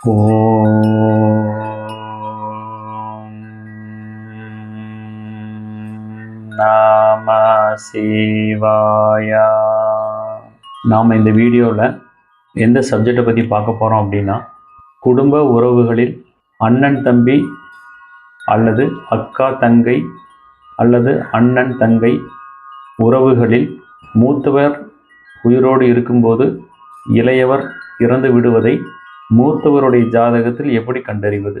ஓம் நம சிவாயா. நாம் இந்த வீடியோவில் எந்த சப்ஜெக்டை பற்றி பார்க்க போகிறோம் அப்படின்னா குடும்ப உறவுகளில் அண்ணன் தம்பி அல்லது அக்கா தங்கை அல்லது அண்ணன் தங்கை உறவுகளில் மூத்தவர் உயிரோடு இருக்கும்போது இளையவர் இறந்து விடுவதை மூத்தவருடைய ஜாதகத்தில் எப்படி கண்டறிவது?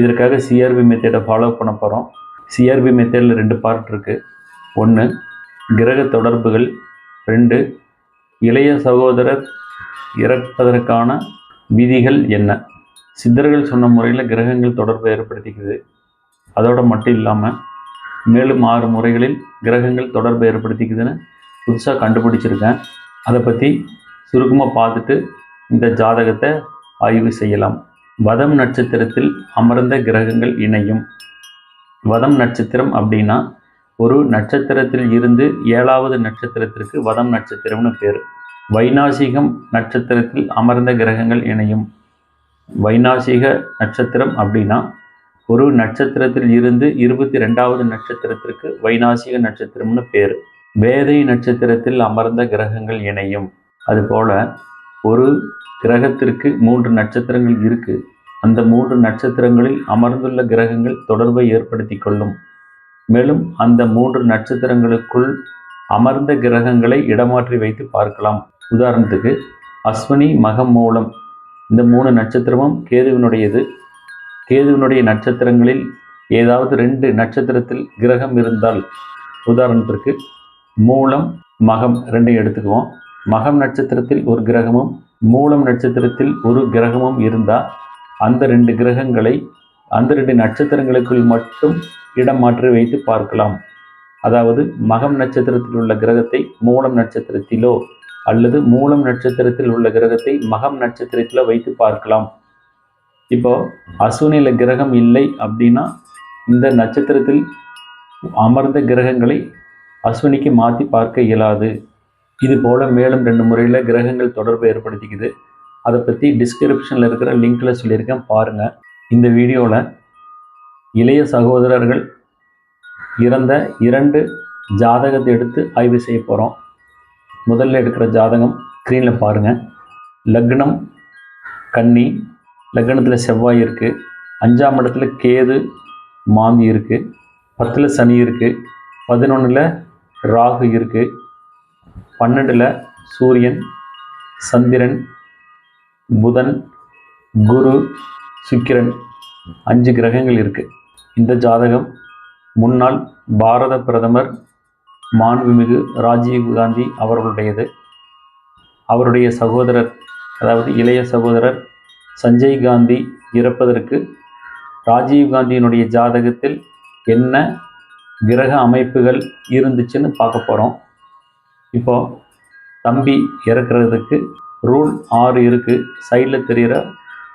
இதற்காக சிஆர்பி மெத்தேடை ஃபாலோ பண்ண போகிறோம் சிஆர்பி மெத்தேடில் ரெண்டு பார்ட் இருக்குது ஒன்று கிரக தொடர்புகள். ரெண்டு இளைய சகோதரர் இறப்பதற்கான விதிகள் என்ன? சித்தர்கள் சொன்ன முறையில் கிரகங்கள் தொடர்பை ஏற்படுத்திக்குது அதோடு மட்டும் இல்லாமல் மேலும் ஆறு முறைகளில் கிரகங்கள் தொடர்பை ஏற்படுத்திக்குதுன்னு புதுசாக கண்டுபிடிச்சிருக்கேன். அதை பற்றி சுருக்கமாக பார்த்துட்டு இந்த ஜாதகத்தை ஆய்வு செய்யலாம். வதம் நட்சத்திரத்தில் அமர்ந்த கிரகங்கள் இணையும். வதம் நட்சத்திரம் அப்படின்னா ஒரு நட்சத்திரத்தில் இருந்து ஏழாவது நட்சத்திரத்திற்கு வதம் நட்சத்திரம்னு பேர். வைநாசிகம் நட்சத்திரத்தில் அமர்ந்த கிரகங்கள் இணையும். வைநாசிக நட்சத்திரம் அப்படின்னா ஒரு நட்சத்திரத்தில் இருந்து இருபத்தி ரெண்டாவது நட்சத்திரத்திற்கு வைநாசிக நட்சத்திரம்னு பேர். வேதை நட்சத்திரத்தில் அமர்ந்த கிரகங்கள் இணையும். அதுபோல ஒரு கிரகத்திற்கு மூன்று நட்சத்திரங்கள் இருக்கு. அந்த மூன்று நட்சத்திரங்களில் அமர்ந்துள்ள கிரகங்கள் தொடர்பை ஏற்படுத்தி கொள்ளும். மேலும் அந்த மூன்று நட்சத்திரங்களுக்குள் அமர்ந்த கிரகங்களை இடமாற்றி வைத்து பார்க்கலாம். உதாரணத்துக்கு அஸ்வினி மகம் மூலம். இந்த மூணு நட்சத்திரமும் கேதுவினுடையது. கேதுவினுடைய நட்சத்திரங்களில் ஏதாவது ரெண்டு நட்சத்திரத்தில் கிரகம் இருந்தால் உதாரணத்திற்கு மூலம் மகம் ரெண்டையும் எடுத்துக்குவோம். மகம் நட்சத்திரத்தில் ஒரு கிரகமும் மூலம் நட்சத்திரத்தில் ஒரு கிரகமும் இருந்தால் அந்த ரெண்டு கிரகங்களை அந்த ரெண்டு நட்சத்திரங்களுக்குள் மட்டும் இடம் மாற்றி வைத்து பார்க்கலாம். அதாவது மகம் நட்சத்திரத்தில் உள்ள கிரகத்தை மூலம் நட்சத்திரத்திலோ அல்லது மூலம் நட்சத்திரத்தில் உள்ள கிரகத்தை மகம் நட்சத்திரத்திலோ வைத்து பார்க்கலாம். இப்போ அசுனில கிரகம் இல்லை அப்படின்னா இந்த நட்சத்திரத்தில் அமர்ந்த கிரகங்களை அஸ்வினிக்கு மாற்றி பார்க்க இயலாது. இது போல் மேலும் ரெண்டு முறையில் கிரகங்கள் தொடர்பு ஏற்படுத்திக்குது. அதை பற்றி டிஸ்கிரிப்ஷனில் இருக்கிற லிங்க்கில் சொல்லியிருக்கேன் பாருங்கள் இந்த வீடியோவில் இளைய சகோதரர்கள் இறந்த இரண்டு ஜாதகத்தை எடுத்து ஆய்வு செய்ய போகிறோம் முதல்ல எடுக்கிற ஜாதகம் ஸ்க்ரீனில் பாருங்கள் லக்னம் கன்னி லக்னத்தில் செவ்வாய் இருக்குது அஞ்சாம் இடத்துல கேது மாந்தி இருக்குது பத்தில் சனி இருக்குது பதினொன்றில் ராகு இருக்குது பன்னெண்டில் சூரியன் சந்திரன் புதன் குரு சுக்கிரன் அஞ்சு கிரகங்கள் இருக்குது இந்த ஜாதகம் முன்னாள் பாரத பிரதமர் மாண்புமிகு ராஜீவ் காந்தி அவர்களுடையது. அவருடைய சகோதரர் அதாவது இளைய சகோதரர் சஞ்சய் காந்தி இறப்பதற்கு ராஜீவ் காந்தியினுடைய ஜாதகத்தில் என்ன கிரக அமைப்புகள் இருந்துச்சுன்னு பார்க்க போகிறோம் இப்போ தம்பி இறக்குறதுக்கு ரூல் ஆறு இருக்குது சைடில் தெரிகிற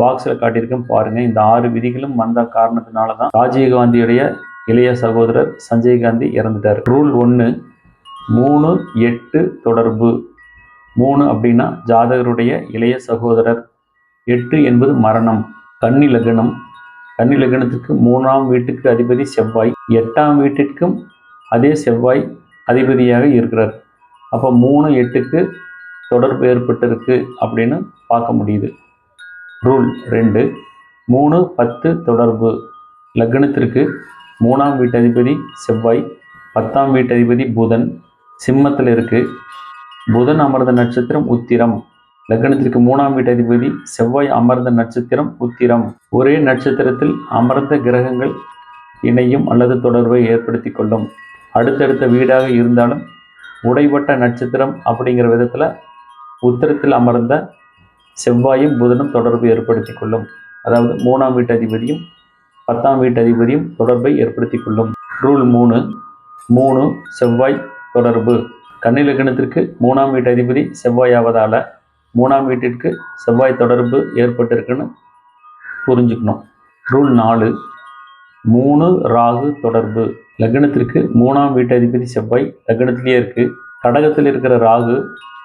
பாக்ஸில் காட்டியிருக்கேன் பாருங்கள் இந்த ஆறு விதிகளும் வந்த காரணத்தினால தான் ராஜீவ் காந்தியுடைய இளைய சகோதரர் சஞ்சய் காந்தி இறந்துட்டார். ரூல் ஒன்று மூணு எட்டு தொடர்பு. மூணு அப்படின்னா ஜாதகருடைய இளைய சகோதரர். எட்டு என்பது மரணம். கன்னி லக்னம். கன்னி லக்னத்திற்கு மூணாம் வீட்டுக்கு அதிபதி செவ்வாய். எட்டாம் வீட்டிற்கும் அதே செவ்வாய் அதிபதியாக இருக்கிறார். அப்போ மூணு எட்டுக்கு தொடர்பு ஏற்பட்டிருக்கு அப்படின்னு பார்க்க முடியுது. ரூல் ரெண்டு மூணு பத்து தொடர்பு லக்னத்திற்கு மூணாம் வீட்டு அதிபதி செவ்வாய் பத்தாம் வீட்டு அதிபதி புதன் சிம்மத்தில் இருக்குது புதன் அமர்ந்த நட்சத்திரம் உத்திரம். லக்னத்திற்கு மூணாம் வீட்டு அதிபதி செவ்வாய் அமர்ந்த நட்சத்திரம் உத்திரம். ஒரே நட்சத்திரத்தில் அமர்ந்த கிரகங்கள் இணையும் அல்லது தொடர்பை ஏற்படுத்தி கொள்ளும். அடுத்தடுத்த வீடாக இருந்தாலும் உடைபட்ட நட்சத்திரம் அப்படிங்கிற விதத்தில் உத்திரத்தில் அமர்ந்த செவ்வாயும் புதனும் தொடர்பு ஏற்படுத்தி கொள்ளும். அதாவது மூணாம் வீட்டு அதிபதியும் பத்தாம் வீட்டு அதிபதியும் தொடர்பை ஏற்படுத்தி கொள்ளும். ரூல் மூணு மூணு செவ்வாய் தொடர்பு. கன்னிலக்கணத்திற்கு மூணாம் வீட்டு அதிபதி செவ்வாய் ஆவதால் மூணாம் வீட்டிற்கு செவ்வாய் தொடர்பு ஏற்பட்டிருக்குன்னு புரிஞ்சுக்கணும். ரூல் நாலு மூணு ராகு தொடர்பு. லக்னத்திற்கு மூணாம் வீட்டு அதிபதி செவ்வாய். லக்னத்திலேயே இருக்குது கடகத்தில் இருக்கிற ராகு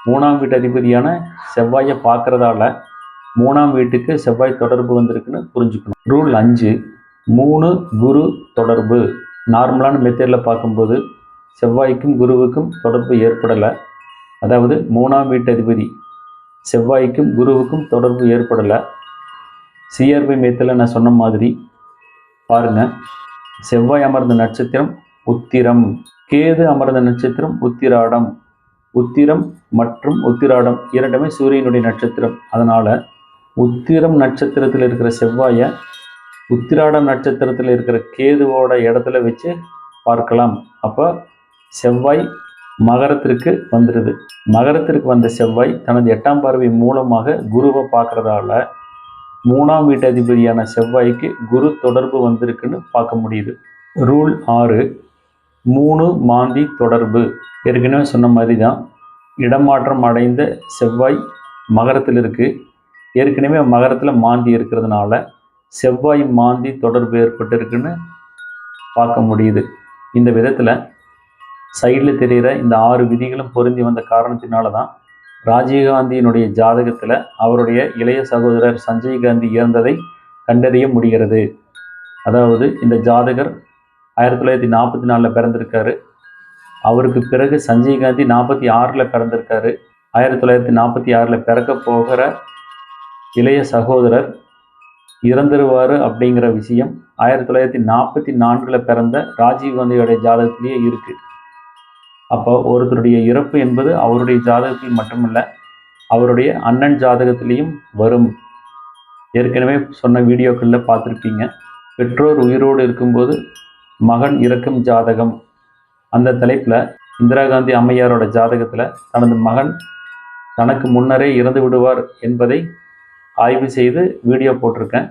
மூணாம் வீட்டு அதிபதியான செவ்வாயை பார்க்கறதால மூணாம் வீட்டுக்கு செவ்வாய் தொடர்பு வந்திருக்குன்னு புரிஞ்சுக்கணும். ரூல் அஞ்சு மூணு குரு தொடர்பு. நார்மலான மெத்தேடில் பார்க்கும்போது செவ்வாய்க்கும் குருவுக்கும் தொடர்பு ஏற்படலை. அதாவது மூணாம் வீட்டு அதிபதி செவ்வாய்க்கும் குருவுக்கும் தொடர்பு ஏற்படலை. சிஆர்பி மெத்தடில் நான் சொன்ன மாதிரி பாருங்க. செவ்வாய் அமர்ந்த நட்சத்திரம் உத்திரம். கேது அமர்ந்த நட்சத்திரம் உத்திராடம். உத்திரம் மற்றும் உத்திராடம் இரண்டுமே சூரியனுடைய நட்சத்திரம். அதனால் உத்திரம் நட்சத்திரத்தில் இருக்கிற செவ்வாயை உத்திராடம் நட்சத்திரத்தில் இருக்கிற கேதுவோட இடத்துல வச்சு பார்க்கலாம். அப்போ செவ்வாய் மகரத்திற்கு வந்துடுது மகரத்திற்கு வந்த செவ்வாய் தனது எட்டாம் பார்வை மூலமாக குருவை பார்க்குறதால மூணாம் வீட்டு அதிபதியான செவ்வாய்க்கு குரு தொடர்பு வந்திருக்குன்னு பார்க்க முடியுது. ரூல் ஆறு மூணு மாந்தி தொடர்பு. ஏற்கனவே சொன்ன மாதிரி தான் இடமாற்றம் அடைந்த செவ்வாய் மகரத்தில் இருக்குது ஏற்கனவே மகரத்தில் மாந்தி இருக்கிறதுனால செவ்வாய் மாந்தி தொடர்பு ஏற்பட்டிருக்குன்னு பார்க்க முடியுது. இந்த விதத்தில் சைடில் தெரிகிற இந்த ஆறு விதிகளும் பொருந்தி வந்த காரணத்தினால தான் ராஜீவ்காந்தியினுடைய ஜாதகத்தில் அவருடைய இளைய சகோதரர் சஞ்சய் காந்தி இறந்ததை கண்டறிய முடிகிறது. அதாவது இந்த ஜாதகர் ஆயிரத்தி தொள்ளாயிரத்தி நாற்பத்தி நாலில் பிறந்திருக்காரு. அவருக்கு பிறகு சஞ்சய் காந்தி நாற்பத்தி ஆறில் பிறந்திருக்காரு. ஆயிரத்தி தொள்ளாயிரத்தி நாற்பத்தி ஆறில் பிறக்க போகிற இளைய சகோதரர் இறந்துருவார் அப்படிங்கிற விஷயம் ஆயிரத்தி தொள்ளாயிரத்தி நாற்பத்தி நான்கில் பிறந்த ராஜீவ்காந்தியோடைய ஜாதகத்திலேயே இருக்குது அப்போ ஒருத்தருடைய இறப்பு என்பது அவருடைய ஜாதகத்தில் மட்டுமல்ல அவருடைய அண்ணன் ஜாதகத்திலையும் வரும். ஏற்கனவே சொன்ன வீடியோக்களில் பார்த்துருப்பீங்க. பெற்றோர் உயிரோடு இருக்கும்போது மகன் இறக்கும் ஜாதகம். அந்த தலைப்பில் இந்திரா காந்தி அம்மையாரோட ஜாதகத்தில் தனது மகன் தனக்கு முன்னரே இறந்து விடுவார் என்பதை ஆய்வு செய்து வீடியோ போட்டிருக்கேன்.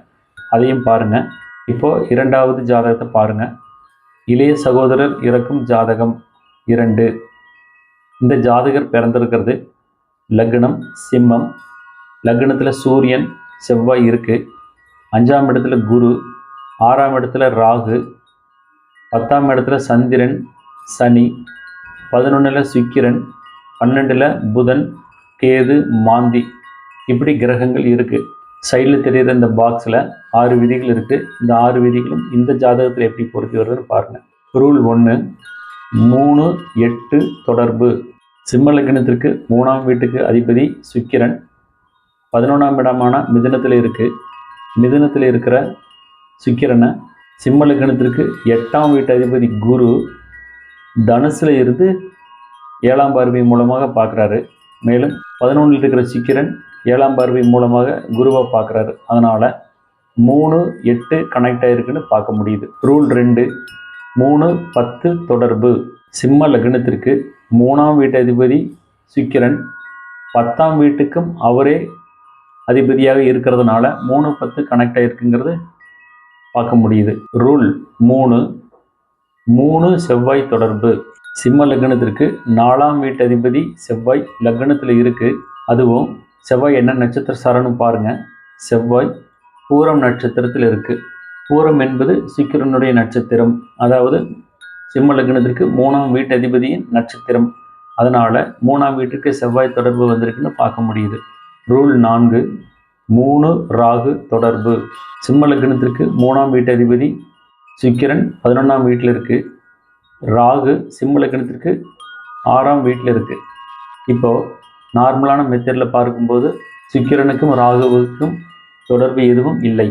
அதையும் பாருங்கள் இப்போது இரண்டாவது ஜாதகத்தை பாருங்கள் இளைய சகோதரர் இறக்கும் ஜாதகம். இரண்டு. இந்த ஜாதகர் பிறந்திருக்கிறது. லக்னம் சிம்மம். லக்னத்தில் சூரியன் செவ்வாய் இருக்குது அஞ்சாம் இடத்துல குரு ஆறாம் இடத்துல ராகு பத்தாம் இடத்துல சந்திரன் சனி பதினொன்றில் சுக்கிரன் பன்னெண்டில் புதன் கேது மாந்தி. இப்படி கிரகங்கள் இருக்குது சைடில் தெரியுற இந்த பாக்ஸில் ஆறு விதிகள் இருக்குது இந்த ஆறு விதிகளும் இந்த ஜாதகத்தில் எப்படி பொருத்தி வருதுன்னு பாருங்கள் ரூல் ஒன்று மூணு எட்டு தொடர்பு. சிம்ம லக்னத்திற்கு மூணாம் வீட்டுக்கு அதிபதி சுக்கிரன். பதினொன்றாம் இடமான மிதுனத்தில் இருக்குது மிதுனத்தில் இருக்கிற சுக்கிரனை சிம்ம லக்னத்திற்கு எட்டாம் வீட்டு அதிபதி குரு தனுசில் இருந்து ஏழாம் பார்வை மூலமாக பார்க்குறாரு. மேலும் பதினொன்றில் இருக்கிற சுக்கிரன் ஏழாம் பார்வை மூலமாக குருவை பார்க்குறாரு. அதனால் மூணு எட்டு கனெக்ட் ஆகிருக்குன்னு பார்க்க முடியுது. ரூல் ரெண்டு மூணு பத்து தொடர்பு. சிம்ம லக்னத்திற்கு மூணாம் வீட்டு அதிபதி சுக்கிரன். பத்தாம் வீட்டுக்கும் அவரே அதிபதியாக இருக்கிறதுனால மூணு பத்து கனெக்ட் ஆகிருக்குங்கிறது பார்க்க முடியுது. ரூல் மூணு மூணு செவ்வாய் தொடர்பு. சிம்ம லக்னத்திற்கு நாலாம் வீட்டு அதிபதி செவ்வாய் லக்னத்தில் இருக்குது அதுவும் செவ்வாய் என்ன நட்சத்திர சாரன்னு பாருங்கள் செவ்வாய் பூரம் நட்சத்திரத்தில் இருக்குது பூரம் என்பது சுக்கிரனுடைய நட்சத்திரம். அதாவது சிம்ம லக்னத்திற்கு மூணாம் வீட்டு அதிபதியின் நட்சத்திரம். அதனால் மூணாம் வீட்டுக்கு செவ்வாய் தொடர்பு வந்திருக்குன்னு பார்க்க முடியுது. ரூல் நான்கு மூணு ராகு தொடர்பு. சிம்ம லக்னத்திற்கு மூணாம் வீட்டு அதிபதி சுக்கிரன் பதினொன்றாம் வீட்டில் இருக்குது ராகு சிம்ம லக்னத்திற்கு ஆறாம் வீட்டில் இருக்குது இப்போது நார்மலான மெத்தடில் பார்க்கும்போது சுக்கிரனுக்கும் ராகுவுக்கும் தொடர்பு எதுவும் இல்லை.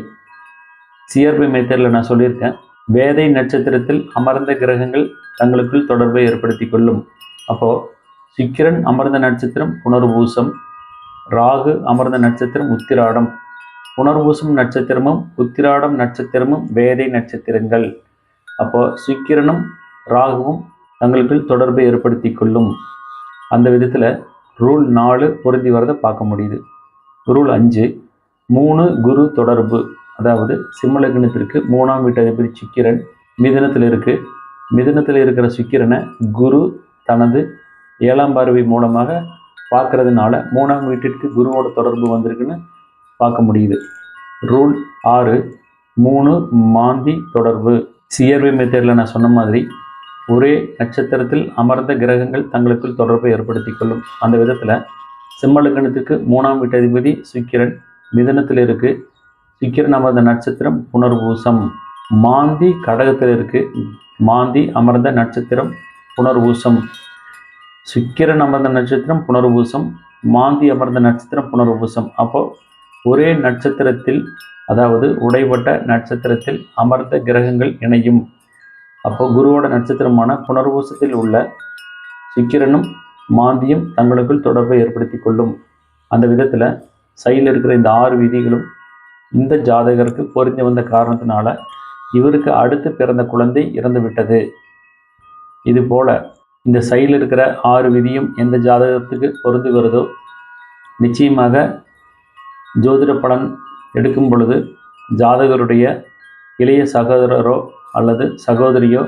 சிஆர்பி மெத்தடில் நான் சொல்லியிருக்கேன். வேதை நட்சத்திரத்தில் அமர்ந்த கிரகங்கள் தங்களுக்குள் தொடர்பை ஏற்படுத்தி கொள்ளும். அப்போது சுக்கிரன் அமர்ந்த நட்சத்திரம் புனர்பூசம். ராகு அமர்ந்த நட்சத்திரம் உத்திராடம். புனர்பூசம் நட்சத்திரமும் உத்திராடம் நட்சத்திரமும் வேதை நட்சத்திரங்கள். அப்போ சுக்கிரனும் ராகுவும் தங்களுக்குள் தொடர்பை ஏற்படுத்தி கொள்ளும். அந்த விதத்தில் ரூல் நாலு பொருந்தி வரதை பார்க்க முடியுது. ரூல் அஞ்சு மூணு குரு தொடர்பு. அதாவது சிம்மலக்னத்திற்கு மூணாம் வீட்டு அதிபதி சுக்கிரன் மிதனத்தில் இருக்குது மிதுனத்தில் இருக்கிற சுக்கிரனை குரு தனது ஏழாம் பார்வை மூலமாக பார்க்கறதுனால மூணாம் வீட்டிற்கு குருவோட தொடர்பு வந்திருக்குன்னு பார்க்க முடியுது. ரூல் ஆறு மூணு மாந்தி தொடர்பு. சியர்வை மெத்தேரில் நான் சொன்ன மாதிரி ஒரே நட்சத்திரத்தில் அமர்ந்த கிரகங்கள் தங்களுக்குள் தொடர்பை ஏற்படுத்தி கொள்ளும். அந்த விதத்தில் சிம்மலக்கணத்துக்கு மூணாம் வீட்டு அதிபதி சுக்கிரன் மிதனத்தில் இருக்குது சிக்கிரன் அமர்ந்த நட்சத்திரம் புனர்பூசம் மாந்தி கடகத்தில் இருக்குது மாந்தி அமர்ந்த நட்சத்திரம் புனர்பூசம் சுக்கிரன் அமர்ந்த நட்சத்திரம் புனர்பூசம் மாந்தி அமர்ந்த நட்சத்திரம் புனர்பூசம் அப்போ ஒரே நட்சத்திரத்தில் அதாவது உடைப்பட்ட நட்சத்திரத்தில் அமர்ந்த கிரகங்கள் இணையும். அப்போ குருவோட நட்சத்திரமான புனர்பூசத்தில் உள்ள சுக்கிரனும் மாந்தியும் தங்களுக்குள் தொடர்பை ஏற்படுத்தி கொள்ளும். அந்த விதத்தில் சையில் இருக்கிற இந்த ஆறு விதிகளும் இந்த ஜாதகருக்கு பொறிஞ்சு வந்த காரணத்தினால இவருக்கு அடுத்து பிறந்த குழந்தை இறந்து விட்டது இது போல் இந்த சைடில் இருக்கிற ஆறு விதியும் எந்த ஜாதகத்துக்கு பொருந்து வருதோ நிச்சயமாக ஜோதிட பலன் எடுக்கும் பொழுது ஜாதகருடைய இளைய சகோதரரோ அல்லது சகோதரியோ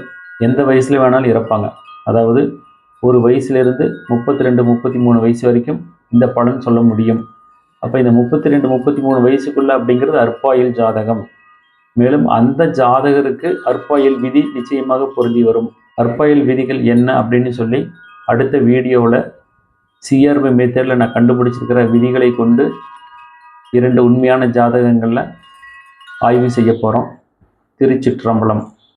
எந்த வயசில் வேணாலும் இறப்பாங்க. அதாவது ஒரு வயசுலேருந்து முப்பத்தி ரெண்டு முப்பத்தி மூணு வயசு வரைக்கும் இந்த பலன் சொல்ல முடியும். அப்போ இந்த முப்பத்தி ரெண்டு முப்பத்தி மூணு வயசுக்குள்ள அப்படிங்கிறது அற்பாயில் ஜாதகம். மேலும் அந்த ஜாதகருக்கு அற்பாயில் விதி நிச்சயமாக பொருந்தி வரும். அற்பாயில் விதிகள் என்ன அப்படின்னு சொல்லி அடுத்த வீடியோவில் சிஆர்பி மெத்தடில் நான் கண்டுபிடிச்சிருக்கிற விதிகளை கொண்டு இரண்டு உண்மையான ஜாதகங்களில் ஆய்வு செய்ய போகிறோம் திருச்சிற்றம்பலம்.